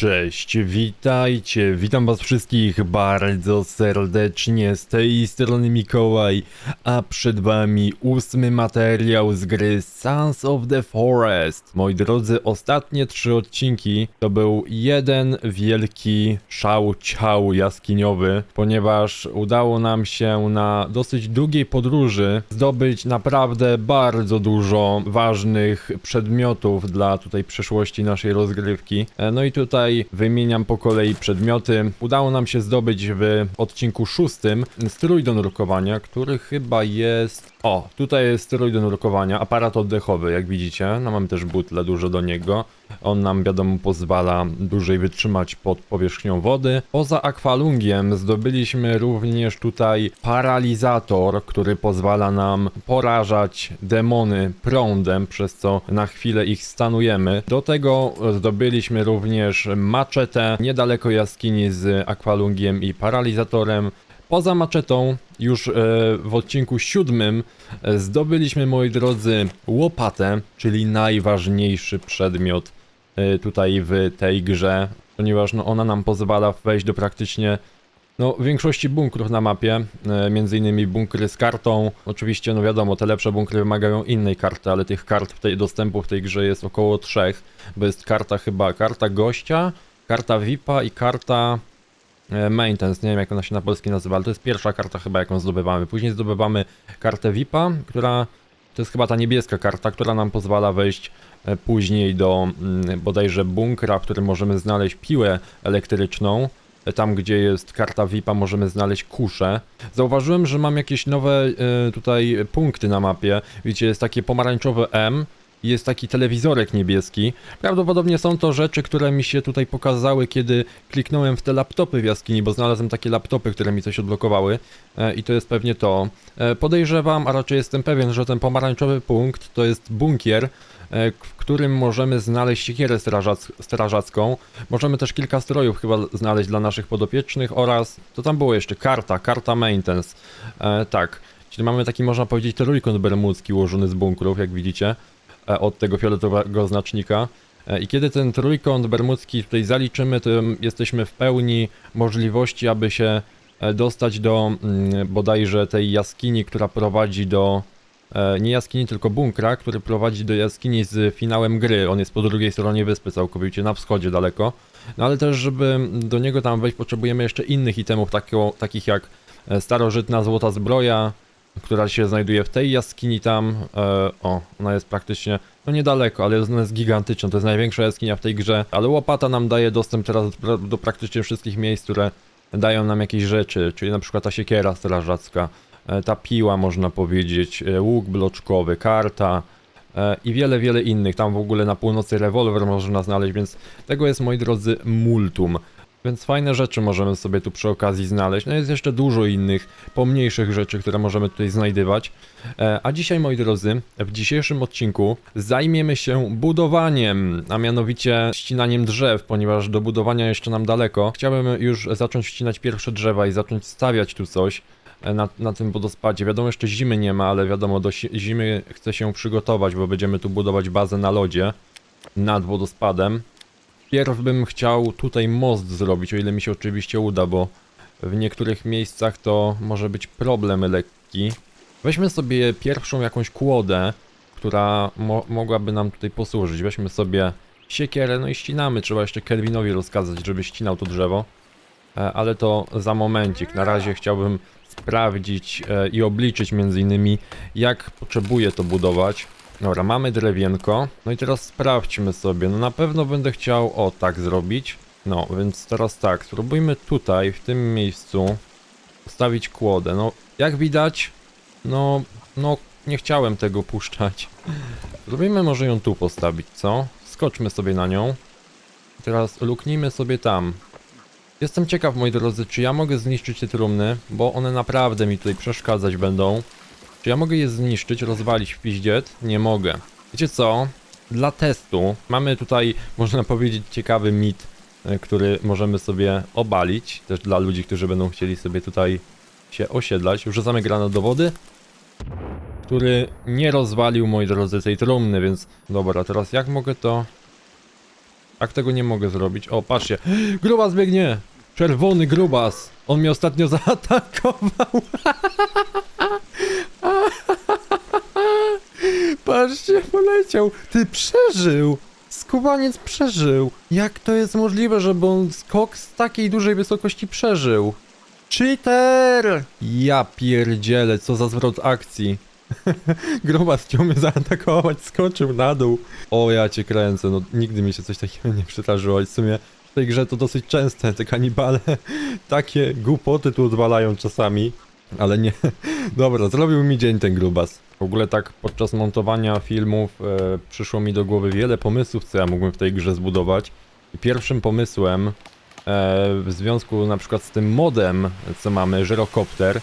Cześć, witajcie, witam was wszystkich bardzo serdecznie, z tej strony Mikołaj, a przed wami ósmy materiał z gry Sons of the Forest. Moi drodzy, ostatnie trzy odcinki to był jeden wielki szał ciał jaskiniowy, ponieważ udało nam się na dosyć długiej podróży zdobyć naprawdę bardzo dużo ważnych przedmiotów dla tutaj przyszłości naszej rozgrywki. E, No i tutaj wymieniam po kolei przedmioty. Udało nam się zdobyć w odcinku szóstym strój do nurkowania, który chyba jest... O, tutaj jest strój do nurkowania, aparat oddechowy, jak widzicie. No mamy też butle dużo do niego. On nam, wiadomo, pozwala dłużej wytrzymać pod powierzchnią wody. Poza akwalungiem zdobyliśmy również tutaj paralizator, który pozwala nam porażać demony prądem, przez co na chwilę ich stanujemy. Do tego zdobyliśmy również maczetę niedaleko jaskini z akwalungiem i paralizatorem. Poza maczetą, już e, w odcinku siódmym e, zdobyliśmy, moi drodzy, łopatę, czyli najważniejszy przedmiot e, tutaj w tej grze, ponieważ no, ona nam pozwala wejść do praktycznie no, większości bunkrów na mapie, między innymi bunkry z kartą. Oczywiście, no wiadomo, te lepsze bunkry wymagają innej karty, ale tych kart w tej dostępu w tej grze jest około trzech, bo jest karta chyba, karta gościa, karta VIPa i karta Maintenance, nie wiem jak ona się na polski nazywa, ale to jest pierwsza karta chyba jaką zdobywamy. Później zdobywamy kartę VIPa, która to jest chyba ta niebieska karta, która nam pozwala wejść e, później do mm, bodajże bunkra, w którym możemy znaleźć piłę elektryczną. E, Tam, gdzie jest karta VIPa, możemy znaleźć kuszę. Zauważyłem, że mam jakieś nowe e, tutaj punkty na mapie. Widzicie, jest takie pomarańczowe M jest taki telewizorek niebieski. Prawdopodobnie są to rzeczy, które mi się tutaj pokazały, kiedy kliknąłem w te laptopy w jaskini, bo znalazłem takie laptopy, które mi coś odblokowały e, i to jest pewnie to. E, podejrzewam, a raczej jestem pewien, że ten pomarańczowy punkt to jest bunkier, e, w którym możemy znaleźć siekierę strażac strażacką. Możemy też kilka strojów chyba znaleźć dla naszych podopiecznych oraz, to tam było jeszcze, karta, karta maintenance. E, tak, czyli mamy taki, można powiedzieć, trójkąt bermudzki ułożony z bunkrów, jak widzicie od tego fioletowego znacznika. E, I kiedy ten trójkąt bermudzki tutaj zaliczymy, to jesteśmy w pełni możliwości, aby się e, dostać do mm, bodajże tej jaskini, która prowadzi do. e, Nie jaskini, tylko bunkra, który prowadzi do jaskini z finałem gry. On jest po drugiej stronie wyspy, całkowicie na wschodzie daleko. No ale też, żeby do niego tam wejść, potrzebujemy jeszcze innych itemów, takich jak e, starożytna złota zbroja, która się znajduje w tej jaskini tam. E, o, ona jest praktycznie, no niedaleko, ale ona jest gigantyczna. To jest największa jaskinia w tej grze. Ale łopata nam daje dostęp teraz do, do praktycznie wszystkich miejsc, które dają nam jakieś rzeczy, czyli na przykład ta siekiera strażacka, e, ta piła można powiedzieć, e, łuk bloczkowy, karta e, i wiele, wiele innych. Tam w ogóle na północy rewolwer można znaleźć, więc tego jest, moi drodzy, multum. Więc fajne rzeczy możemy sobie tu przy okazji znaleźć. No jest jeszcze dużo innych, pomniejszych rzeczy, które możemy tutaj znajdywać. E, A dzisiaj, moi drodzy, w dzisiejszym odcinku zajmiemy się budowaniem, a mianowicie ścinaniem drzew, ponieważ do budowania jeszcze nam daleko. Chciałbym już zacząć ścinać pierwsze drzewa i zacząć stawiać tu coś e, na, na tym wodospadzie. Wiadomo, jeszcze zimy nie ma, ale wiadomo, do zimy chcę się przygotować, bo będziemy tu budować bazę na lodzie nad wodospadem. Pierw bym chciał tutaj most zrobić, o ile mi się oczywiście uda, bo w niektórych miejscach to może być problem lekki. Weźmy sobie pierwszą jakąś kłodę, która mo mogłaby nam tutaj posłużyć. Weźmy sobie siekierę, no i ścinamy. Trzeba jeszcze Kelvinowi rozkazać, żeby ścinał to drzewo. E, ale to za momencik. Na razie chciałbym sprawdzić e, i obliczyć między innymi, jak potrzebuję to budować. Dobra, mamy drewienko. No i teraz sprawdźmy sobie. No na pewno będę chciał o tak zrobić. No, więc teraz tak, spróbujmy tutaj, w tym miejscu postawić kłodę. No, jak widać, no, no, nie chciałem tego puszczać. Spróbujmy może ją tu postawić, co? Skoczmy sobie na nią. Teraz luknijmy sobie tam. Jestem ciekaw, moi drodzy, czy ja mogę zniszczyć te trumny, bo one naprawdę mi tutaj przeszkadzać będą. Czy ja mogę je zniszczyć, rozwalić w piździet? Nie mogę. Wiecie co? Dla testu mamy tutaj, można powiedzieć, ciekawy mit, e, który możemy sobie obalić. Też dla ludzi, którzy będą chcieli sobie tutaj się osiedlać. Wrzucamy granat do wody, który nie rozwalił, moi drodzy, tej trumny, więc dobra, teraz jak mogę to Tak tego nie mogę zrobić. O, patrzcie. Grubas biegnie! Czerwony grubas! On mnie ostatnio zaatakował! Patrzcie, poleciał! Ty przeżył! Skubaniec przeżył! Jak to jest możliwe, żeby on skok z takiej dużej wysokości przeżył? Cheater! Ja pierdzielę, co za zwrot akcji. Grubas chciał mnie zaatakować, skoczył na dół. O, ja cię kręcę, no nigdy mi się coś takiego nie przydarzyło. I w sumie w tej grze to dosyć częste, te kanibale takie głupoty tu odwalają czasami. Ale nie, dobra, zrobił mi dzień ten grubas. W ogóle tak podczas montowania filmów e, przyszło mi do głowy wiele pomysłów, co ja mógłbym w tej grze zbudować. I pierwszym pomysłem e, w związku na przykład z tym modem, co mamy, żyrokopter,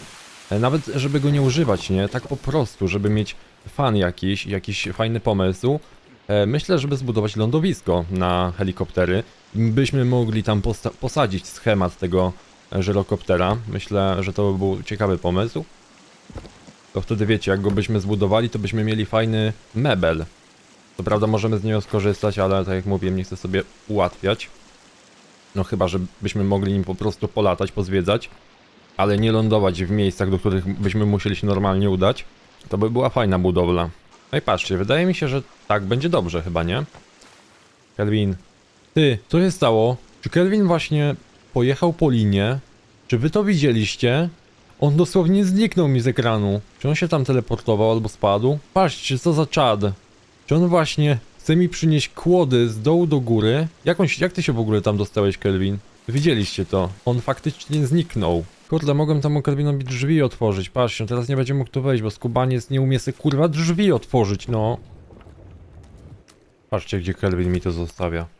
e, nawet żeby go nie używać, nie? Tak po prostu, żeby mieć fan jakiś, jakiś fajny pomysł. E, myślę, żeby zbudować lądowisko na helikoptery. Byśmy mogli tam posadzić schemat tego żyrokoptera. Myślę, że to by był ciekawy pomysł. To wtedy wiecie, jak go byśmy zbudowali, to byśmy mieli fajny mebel. Co prawda możemy z niego skorzystać, ale tak jak mówiłem, nie chcę sobie ułatwiać. No chyba, że byśmy mogli nim po prostu polatać, pozwiedzać, ale nie lądować w miejscach, do których byśmy musieli się normalnie udać. To by była fajna budowla. No i patrzcie, wydaje mi się, że tak będzie dobrze chyba, nie? Kelvin. Ty, co się stało? Czy Kelvin właśnie pojechał po linie? Czy wy to widzieliście? On dosłownie zniknął mi z ekranu. Czy on się tam teleportował albo spadł? Patrzcie, co za czad. Czy on właśnie chce mi przynieść kłody z dołu do góry? Jak, on, jak ty się w ogóle tam dostałeś, Kelvin? Widzieliście to. On faktycznie zniknął. Kurde, mogłem temu Kelvinowi drzwi otworzyć. Patrzcie, on teraz nie będzie mógł tu wejść, bo skubaniec nie umie sobie kurwa drzwi otworzyć, no. Patrzcie, gdzie Kelvin mi to zostawia.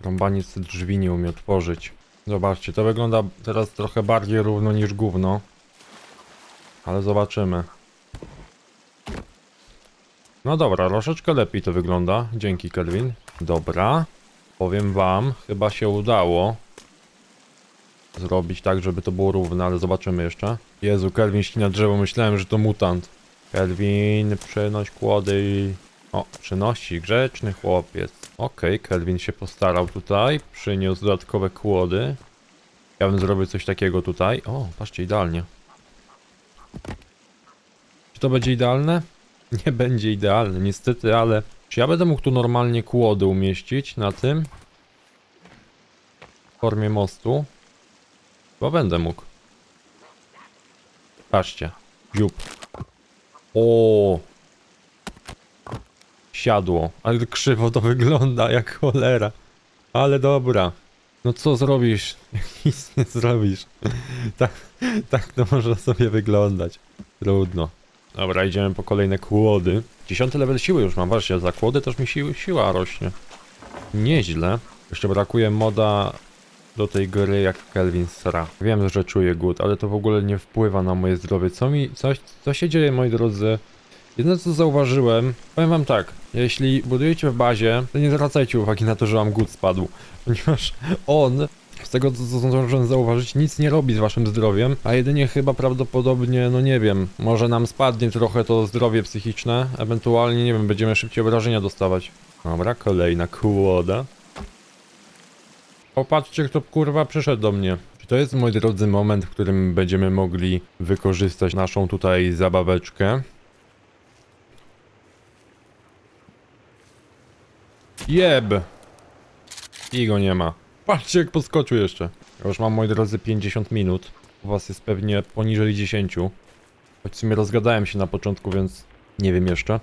Rąbaniec drzwi nie umie otworzyć. Zobaczcie, to wygląda teraz trochę bardziej równo niż gówno. Ale zobaczymy. No dobra, troszeczkę lepiej to wygląda. Dzięki, Kelvin. Dobra. Powiem wam, chyba się udało zrobić tak, żeby to było równe, ale zobaczymy jeszcze. Jezu, Kelvin ścina drzewo, myślałem, że to mutant. Kelvin, przynoś kłody. O, przynosi, grzeczny chłopiec. Okej, Kelvin się postarał tutaj, przyniósł dodatkowe kłody. Ja bym zrobił coś takiego tutaj. O, patrzcie, idealnie. Czy to będzie idealne? Nie będzie idealne, niestety, ale... Czy ja będę mógł tu normalnie kłody umieścić na tym? W formie mostu? Chyba będę mógł. Patrzcie. Dziób. O. Siadło. Ale krzywo to wygląda jak cholera. Ale dobra. No co zrobisz? Nic nie zrobisz. tak, tak to może sobie wyglądać. Trudno. Dobra, idziemy po kolejne kłody. Dziesiąty level siły już mam. Patrzcie, za kłody też mi siły, siła rośnie. Nieźle. Jeszcze brakuje moda do tej gry jak Kelvin Sra. Wiem, że czuję głód, ale to w ogóle nie wpływa na moje zdrowie. Co mi, coś, co się dzieje, moi drodzy? Jedyne co zauważyłem, powiem wam tak, jeśli budujecie w bazie, to nie zwracajcie uwagi na to, że wam głód spadł, ponieważ on, z tego co zdążyłem zauważyć, nic nie robi z waszym zdrowiem, a jedynie chyba prawdopodobnie, no nie wiem, może nam spadnie trochę to zdrowie psychiczne, ewentualnie, nie wiem, będziemy szybciej obrażenia dostawać. Dobra, kolejna kłoda. Popatrzcie, kto kurwa przyszedł do mnie. Czy to jest, moi drodzy, moment, w którym będziemy mogli wykorzystać naszą tutaj zabaweczkę? Jeb! I go nie ma. Patrzcie, jak poskoczył jeszcze. Już mam, moi drodzy, 50 minut. U was jest pewnie poniżej 10. Choć w sumie rozgadałem się na początku, więc nie wiem jeszcze.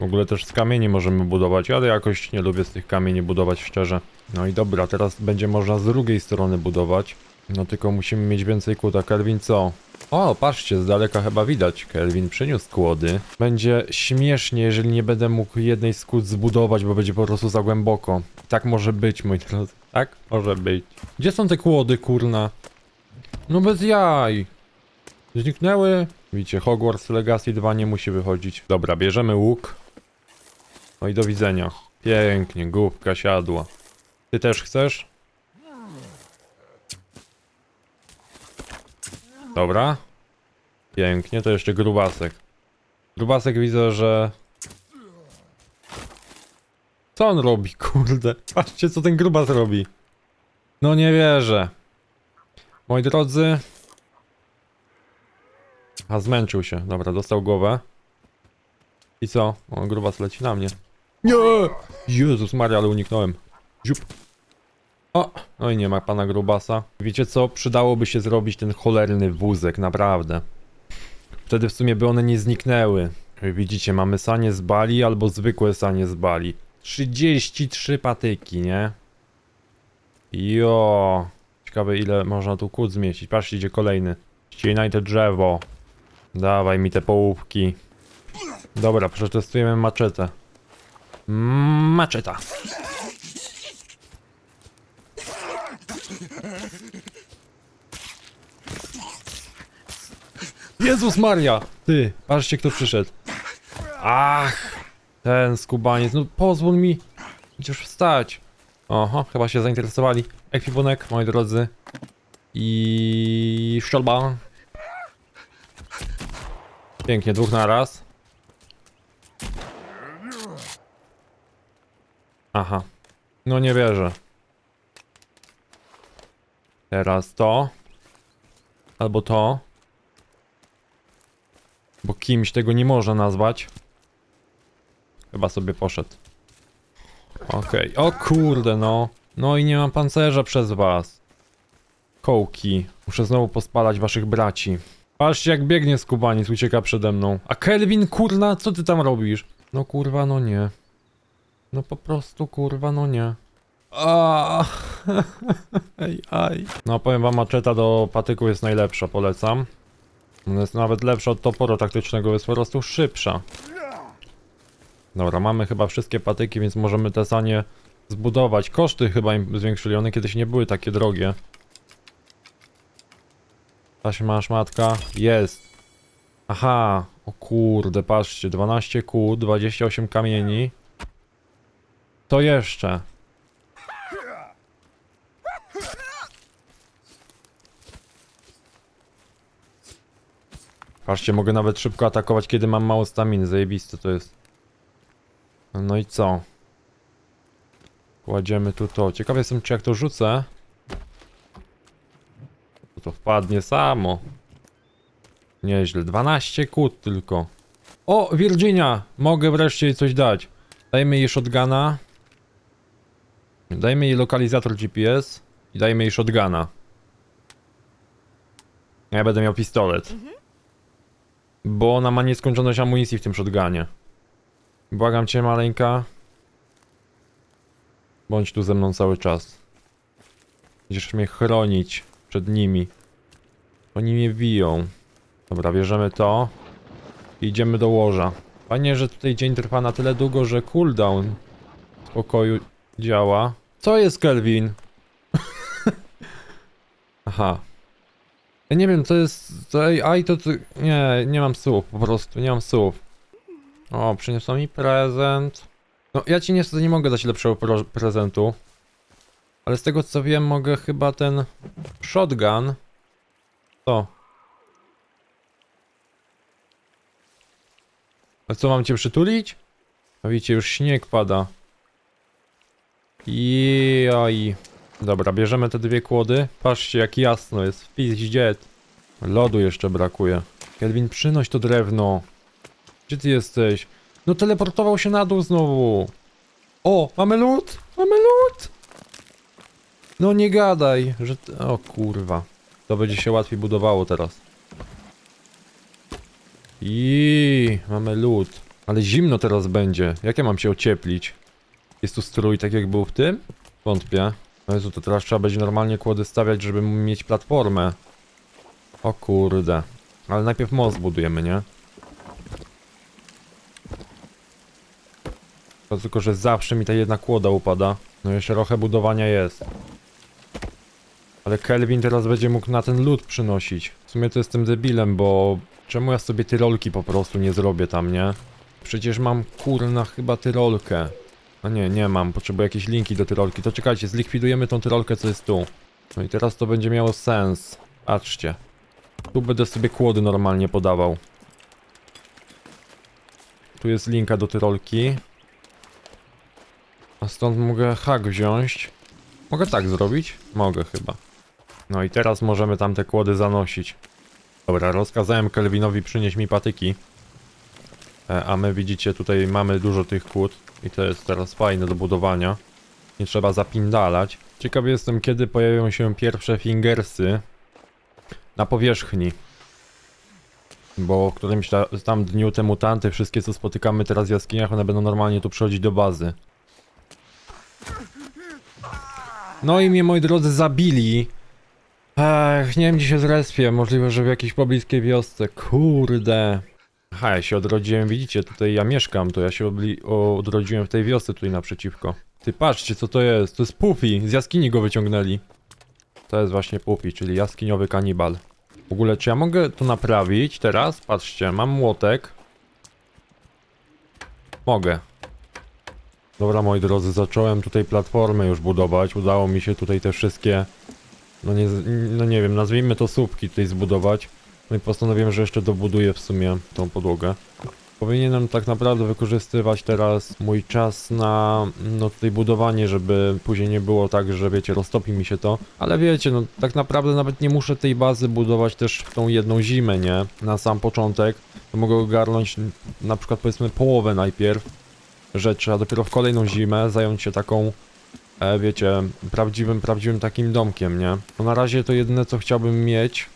W ogóle też z kamieni możemy budować, ale jakoś nie lubię z tych kamieni budować szczerze. No i dobra, teraz będzie można z drugiej strony budować. No tylko musimy mieć więcej kłód. A Kelvin co? O, patrzcie, z daleka chyba widać. Kelvin przyniósł kłody. Będzie śmiesznie, jeżeli nie będę mógł jednej z kłód zbudować, bo będzie po prostu za głęboko. Tak może być, moi drodzy. Tak może być. Gdzie są te kłody, kurna? No bez jaj. Zniknęły. Widzicie, Hogwarts Legacy 2 nie musi wychodzić. Dobra, bierzemy łuk. No i do widzenia. Pięknie, główka siadła. Ty też chcesz? Dobra. Pięknie, to jeszcze grubasek. Grubasek widzę, że... Co on robi, kurde? Patrzcie, co ten grubas robi. No nie wierzę. Moi drodzy. A zmęczył się. Dobra, dostał głowę. I co? O, grubas leci na mnie. Nie! Jezus Maria, ale uniknąłem. Ziup. O! No i nie ma pana grubasa. Wiecie co? Przydałoby się zrobić ten cholerny wózek, naprawdę. Wtedy w sumie by one nie zniknęły. Widzicie, mamy sanie z bali albo zwykłe sanie z bali. 33 patyki, nie? Jo. Ciekawe ile można tu kłód zmieścić. Patrzcie, idzie kolejny. Ścinaj te drzewo. Dawaj mi te połówki. Dobra, przetestujemy maczetę. Maczeta. Jezus Maria! Ty, patrzcie kto przyszedł. Ach, ten skubaniec, no pozwól mi chociaż wstać. Oho, chyba się zainteresowali. Ekwipunek, moi drodzy. I szczelba. Pięknie, dwóch na raz. Aha. No nie wierzę. Teraz to. Albo to. Bo kimś tego nie można nazwać. Chyba sobie poszedł. Okej, o kurde no. No i nie mam pancerza przez was. Kołki. Muszę znowu pospalać waszych braci. Patrzcie jak biegnie skubaniec, ucieka przede mną. A Kelvin, kurna, co ty tam robisz? No kurwa, no nie. No po prostu kurwa, no nie. Ej, aj. No powiem wam, maczeta do patyku jest najlepsza, polecam. Jest nawet lepsza od toporu taktycznego, jest po prostu szybsza. Dobra, mamy chyba wszystkie patyki, więc możemy te sanie zbudować. Koszty chyba im zwiększyli, one kiedyś nie były takie drogie. Taśma szmatka, jest. Aha, o kurde, patrzcie, 12 kół, 28 kamieni. To jeszcze. Patrzcie, mogę nawet szybko atakować, kiedy mam mało staminy. Zajebiste to jest. No i co? Kładziemy tu to. Ciekaw jestem, czy jak to rzucę... To, to wpadnie samo. Nieźle. 12 kłód tylko. O, Virginia! Mogę wreszcie jej coś dać. Dajmy jej shotguna. Dajmy jej lokalizator GPS. I dajmy jej shotguna. Ja będę miał pistolet. Bo ona ma nieskończoność amunicji w tym shotgunie. Błagam cię, maleńka. Bądź tu ze mną cały czas. Będziesz mnie chronić przed nimi. Oni mnie biją. Dobra, bierzemy to. I idziemy do łoża. Fajnie, że tutaj dzień trwa na tyle długo, że cooldown w pokoju działa. Co jest, Kelvin? Aha. Ja nie wiem, co jest... To AI to... nie, nie mam słów, po prostu, nie mam słów. O, przyniosła mi prezent. No, ja ci niestety nie mogę dać lepszego prezentu. Ale z tego co wiem, mogę chyba ten shotgun. To. A co, mam cię przytulić? A widzicie, już śnieg pada. Jaj. Dobra, bierzemy te dwie kłody. Patrzcie, jak jasno jest. W Piździet. Lodu jeszcze brakuje. Kelvin, przynoś to drewno. Gdzie ty jesteś? No teleportował się na dół znowu. O, mamy lód! Mamy lód! No nie gadaj, że... O kurwa. To będzie się łatwiej budowało teraz. I mamy lód. Ale zimno teraz będzie. Jak ja mam się ocieplić? Jest tu strój tak jak był w tym? Wątpię. O Jezu, to teraz trzeba będzie normalnie kłody stawiać, żeby mieć platformę. O kurde. Ale najpierw most budujemy, nie? To tylko, że zawsze mi ta jedna kłoda upada. No jeszcze trochę budowania jest. Ale Kelvin teraz będzie mógł na ten lód przynosić. W sumie to jestem debilem, bo... Czemu ja sobie tyrolki po prostu nie zrobię tam, nie? Przecież mam kurna chyba tyrolkę. A nie, nie mam. Potrzebuję jakieś linki do tyrolki. To czekajcie, zlikwidujemy tą tyrolkę, co jest tu. No i teraz to będzie miało sens. Patrzcie. Tu będę sobie kłody normalnie podawał. Tu jest linka do tyrolki. A stąd mogę hak wziąć. Mogę tak zrobić? Mogę chyba. No i teraz możemy tam te kłody zanosić. Dobra, rozkazałem Kelvinowi przynieść mi patyki. E, a my widzicie, tutaj mamy dużo tych kłód. I to jest teraz fajne do budowania. Nie trzeba zapindalać. Ciekawy jestem, kiedy pojawią się pierwsze fingersy na powierzchni. Bo w którymś ta, tam dniu te mutanty, wszystkie co spotykamy teraz w jaskiniach, one będą normalnie tu przychodzić do bazy. No i mnie, moi drodzy, zabili. Ech, nie wiem gdzie się zrespię, możliwe, że w jakiejś pobliskiej wiosce. Kurde. Aha, ja się odrodziłem, widzicie, tutaj ja mieszkam, to ja się odrodziłem w tej wiosce tutaj naprzeciwko. Ty patrzcie, co to jest, to jest Puffy, z jaskini go wyciągnęli. To jest właśnie Puffy, czyli jaskiniowy kanibal. W ogóle, czy ja mogę to naprawić teraz? Patrzcie, mam młotek. Mogę. Dobra, moi drodzy, zacząłem tutaj platformę już budować. Udało mi się tutaj te wszystkie, no nie, no nie wiem, nazwijmy to słupki tutaj zbudować. No i postanowiłem, że jeszcze dobuduję w sumie tą podłogę. Powinienem tak naprawdę wykorzystywać teraz mój czas na no tutaj budowanie, żeby później nie było tak, że wiecie, roztopi mi się to. Ale wiecie, no tak naprawdę nawet nie muszę tej bazy budować też w tą jedną zimę, nie? Na sam początek. To mogę ogarnąć na przykład powiedzmy połowę najpierw rzeczy, a dopiero w kolejną zimę zająć się taką, e, wiecie, prawdziwym, prawdziwym takim domkiem, nie? No na razie to jedyne co chciałbym mieć,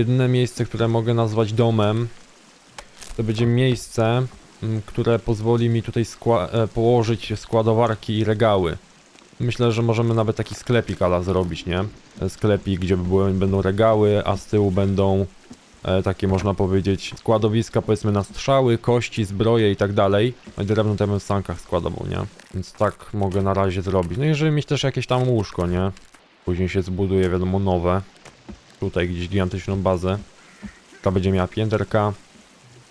jedyne miejsce, które mogę nazwać domem, to będzie miejsce, m, które pozwoli mi tutaj skła- e, położyć składowarki i regały. Myślę, że możemy nawet taki sklepik ala zrobić, nie? E, Sklepik, gdzie będą regały, a z tyłu będą e, takie można powiedzieć składowiska powiedzmy na strzały, kości, zbroje i tak dalej. No drewno to ja bym w sankach składował, nie? Więc tak mogę na razie zrobić. No i żeby mieć też jakieś tam łóżko, nie? Później się zbuduje, wiadomo, nowe. Tutaj gdzieś gigantyczną bazę. Ta będzie miała pięterka,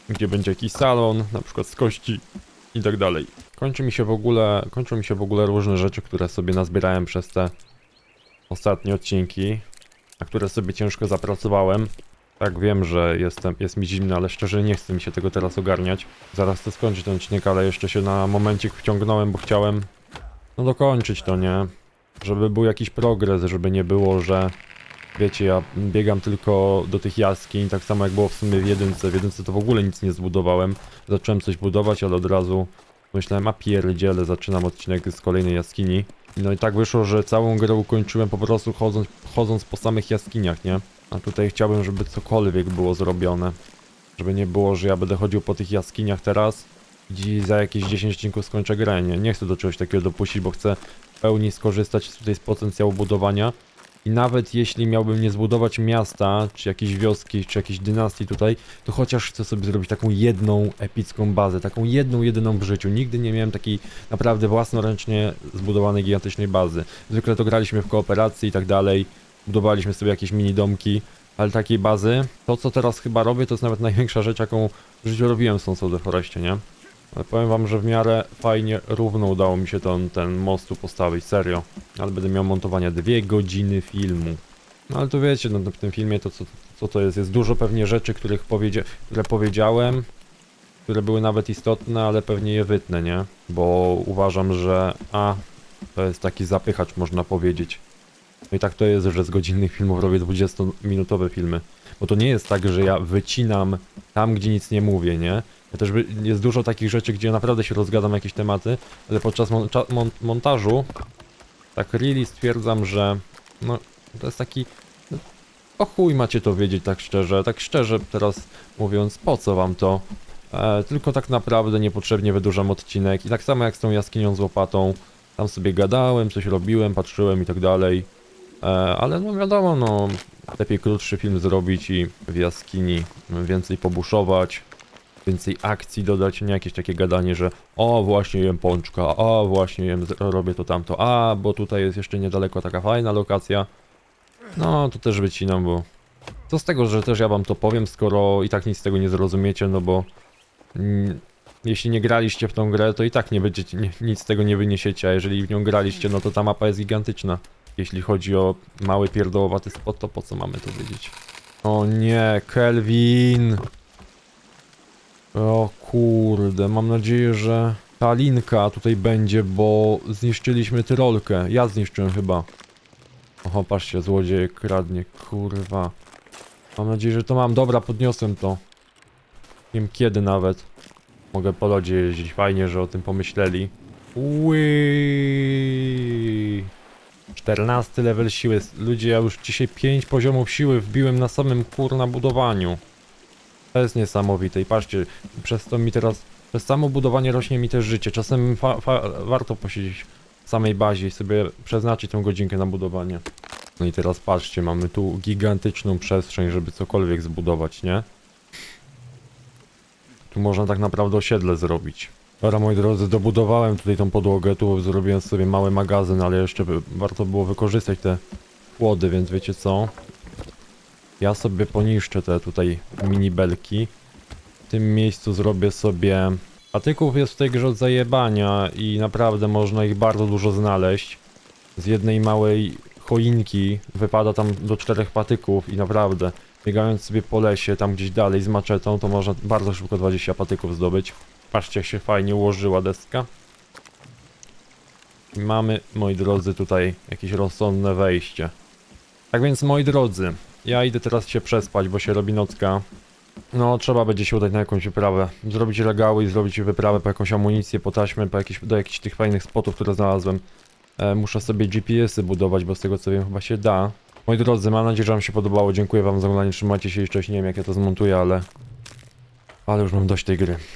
gdzie będzie jakiś salon, na przykład z kości i tak dalej. Kończy mi się w ogóle, kończą mi się w ogóle różne rzeczy, które sobie nazbierałem przez te ostatnie odcinki, na które sobie ciężko zapracowałem. Tak, wiem, że jestem, jest mi zimno, ale szczerze nie chce mi się tego teraz ogarniać. Zaraz chcę skończyć ten odcinek, ale jeszcze się na momencik wciągnąłem, bo chciałem no dokończyć to, nie? Żeby był jakiś progres, żeby nie było, że wiecie, ja biegam tylko do tych jaskiń, tak samo jak było w sumie w jedynce. W jedynce to w ogóle nic nie zbudowałem. Zacząłem coś budować, ale od razu myślałem, a pierdziele, zaczynam odcinek z kolejnej jaskini. No i tak wyszło, że całą grę ukończyłem po prostu chodząc, chodząc po samych jaskiniach, nie? A tutaj chciałbym, żeby cokolwiek było zrobione. Żeby nie było, że ja będę chodził po tych jaskiniach teraz i za jakieś 10 odcinków skończę grę, nie? Nie chcę do czegoś takiego dopuścić, bo chcę w pełni skorzystać tutaj z potencjału budowania. I nawet jeśli miałbym nie zbudować miasta, czy jakiejś wioski, czy jakiejś dynastii tutaj, to chociaż chcę sobie zrobić taką jedną epicką bazę, taką jedną, jedyną w życiu. Nigdy nie miałem takiej naprawdę własnoręcznie zbudowanej gigantycznej bazy. Zwykle to graliśmy w kooperacji i tak dalej, budowaliśmy sobie jakieś mini domki, ale takiej bazy, to co teraz chyba robię, to jest nawet największa rzecz, jaką w życiu robiłem w Sons of the nie? Ale powiem wam, że w miarę fajnie, równo udało mi się ten, ten most tu postawić, serio. Ale będę miał montowania dwie godziny filmu. No ale to wiecie, no w tym filmie to co, co to jest? Jest dużo pewnie rzeczy, których powiedzia które powiedziałem, które były nawet istotne, ale pewnie je wytnę, nie? Bo uważam, że a, to jest taki zapychacz, można powiedzieć. No i tak to jest, że z godzinnych filmów robię 20-minutowe filmy. Bo to nie jest tak, że ja wycinam tam, gdzie nic nie mówię, nie? Ja też by, jest dużo takich rzeczy, gdzie naprawdę się rozgadam jakieś tematy, ale podczas mon mon montażu tak really stwierdzam, że no to jest taki no, o chuj macie to wiedzieć tak szczerze, tak szczerze teraz mówiąc, po co wam to? E, tylko tak naprawdę niepotrzebnie wydłużam odcinek i tak samo jak z tą jaskinią z łopatą, tam sobie gadałem, coś robiłem, patrzyłem i tak dalej. E, ale no wiadomo, no lepiej krótszy film zrobić i w jaskini więcej pobuszować, więcej akcji dodać, nie jakieś takie gadanie, że o właśnie jem pączka, o właśnie jem, robię to tamto, a bo tutaj jest jeszcze niedaleko taka fajna lokacja. No to też wycinam, bo co z tego, że też ja wam to powiem, skoro i tak nic z tego nie zrozumiecie, no bo jeśli nie graliście w tą grę, to i tak nie będziecie, nie, nic z tego nie wyniesiecie, a jeżeli w nią graliście, no to ta mapa jest gigantyczna. Jeśli chodzi o mały pierdołowaty spot, to po co mamy to wiedzieć? O nie, Kelvin! O kurde, mam nadzieję, że ta linka tutaj będzie, bo zniszczyliśmy tyrolkę. Ja zniszczyłem chyba. Oho, patrzcie, złodziej kradnie, kurwa. Mam nadzieję, że to mam. Dobra, podniosłem to. Nie wiem kiedy nawet. Mogę po lodzie jeździć. Fajnie, że o tym pomyśleli. Ui. 14 level siły. Ludzie, ja już dzisiaj 5 poziomów siły wbiłem na samym kurna budowaniu. To jest niesamowite i patrzcie, przez to mi teraz, przez samo budowanie rośnie mi też życie. Czasem warto posiedzieć w samej bazie i sobie przeznaczyć tę godzinkę na budowanie. No i teraz patrzcie, mamy tu gigantyczną przestrzeń, żeby cokolwiek zbudować, nie? Tu można tak naprawdę osiedle zrobić. Dobra, moi drodzy, dobudowałem tutaj tą podłogę, tu zrobiłem sobie mały magazyn, ale jeszcze warto było wykorzystać te płody, więc wiecie co? Ja sobie poniszczę te tutaj mini belki. W tym miejscu zrobię sobie... Patyków jest w tej grze od zajebania i naprawdę można ich bardzo dużo znaleźć. Z jednej małej choinki wypada tam do czterech patyków i naprawdę biegając sobie po lesie, tam gdzieś dalej z maczetą, to można bardzo szybko 20 patyków zdobyć. Patrzcie jak się fajnie ułożyła deska. I mamy, moi drodzy, tutaj jakieś rozsądne wejście. Tak więc, moi drodzy, ja idę teraz się przespać, bo się robi nocka. No, trzeba będzie się udać na jakąś wyprawę. Zrobić regały i zrobić wyprawę po jakąś amunicję, po taśmę, po jakieś, do jakichś tych fajnych spotów, które znalazłem. E, muszę sobie GPS-y budować, bo z tego co wiem chyba się da. Moi drodzy, mam nadzieję, że wam się podobało. Dziękuję wam za oglądanie. Trzymajcie się cześć. Nie wiem jak ja to zmontuję, ale... Ale już mam dość tej gry.